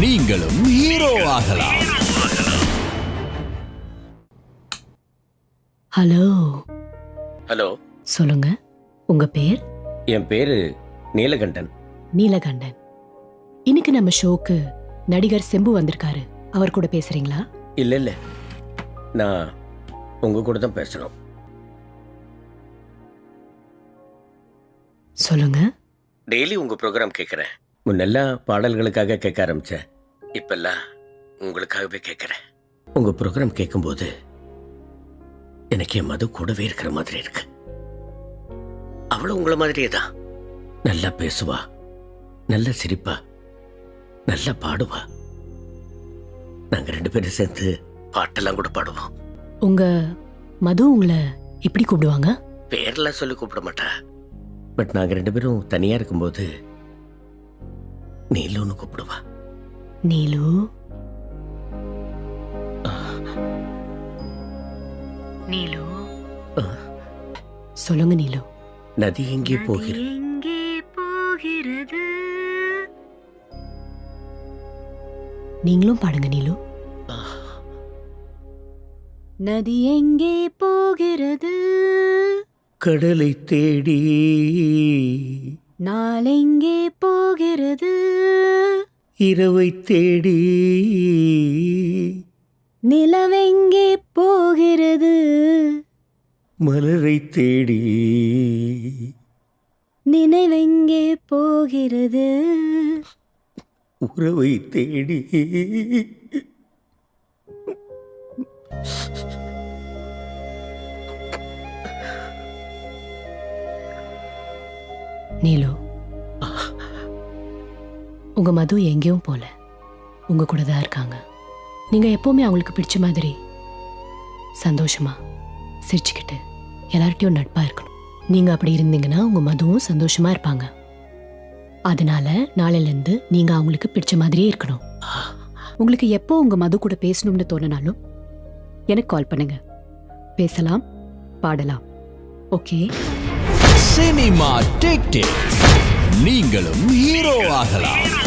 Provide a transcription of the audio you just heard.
நீங்களும் ஹீரோ ஆகலாம். Hello hello சொல்லுங்க. உங்க பேர்? என் பேரு நீலகண்டன். நீலகண்டன். இன்னைக்கு நம்ம ஷோக்கு நடிகர் செம்பு வந்திருக்காரு. அவர் கூட பேசுறீங்களா? இல்ல இல்ல. நான் உங்க கூட தான் பேசணும். சொல்லுங்க. டெய்லி உங்க ப்ரோக்ராம் கேட்குறேன் முன்னெல்லாம் பாடல்களுக்காக கேட்க ஆரம்பிச்சேன். இப்பெல்லாம் உங்களுக்காகவே கேட்குறேன். உங்க ப்ரோக்ராம் கேட்கும்போது எனக்கு என் மது கூடவே இருக்கிற மாதிரி இருக்கு. அவளும் உங்களை மாதிரியே தான். நல்லா பேசுவா. நல்லா சிரிப்பா. நல்லா பாடுவா. நாங்க ரெண்டு பேரும் சேர்ந்து பாட்டெல்லாம் கூட பாடுவோம். உங்க மது உங்களை எப்படி கூப்பிடுவாங்க? பேர்லாம் சொல்லி கூப்பிட மாட்டா. பட் நாங்க ரெண்டு பேரும் தனியா இருக்கும்போது நீலோன்னு கூப்பிடுவா நீலு நீலு. சொல்லுங்க நீலு நதி எங்கே போகிறது எங்கே போகிறது நீங்களும் பாடுங்க நீலு நதி எங்கே போகிறது கடலை தேடி நாளெங்கே போகிறது இரவை தேடி. நிலவெங்கே போகிறது? மலரை தேடி. நினைவெங்கே போகிறது? உறவை தேடி. நீலு உங்கள் மது எங்கேயும் போகல உங்கள் கூட தான் இருக்காங்க. நீங்கள் எப்போவுமே அவங்களுக்கு பிடிச்ச மாதிரி சந்தோஷமாக சிரிச்சுக்கிட்டு எல்லார்ட்டையும் நட்பாக இருக்கணும். நீங்கள் அப்படி இருந்தீங்கன்னா உங்கள் மதுவும் சந்தோஷமாக இருப்பாங்க. அதனால நாளையிலேருந்து நீங்கள் அவங்களுக்கு பிடிச்ச மாதிரியே இருக்கணும். உங்களுக்கு எப்போ உங்கள் மது கூட பேசணும்னு தோணினாலும் எனக்கு கால் பண்ணுங்க. பேசலாம் பாடலாம். ஓகே? சினிமா டிக் டிக் நீங்களும் ஹீரோ ஆகலாம்.